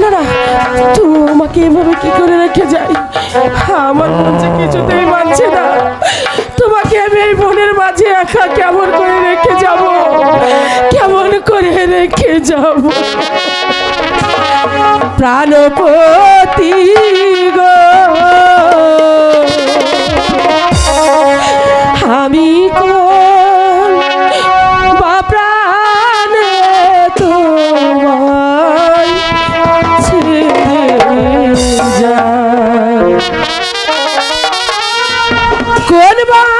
না না তোমাকে এভাবে কি করে রেখে যাই আমার মন যে কিছুতেই মানছে না। তোমাকে আমি এই বনের মাঝে একা কেমন করে রেখে যাব? কেমন করে রেখে যাব? প্রাণপতি গো। Bye.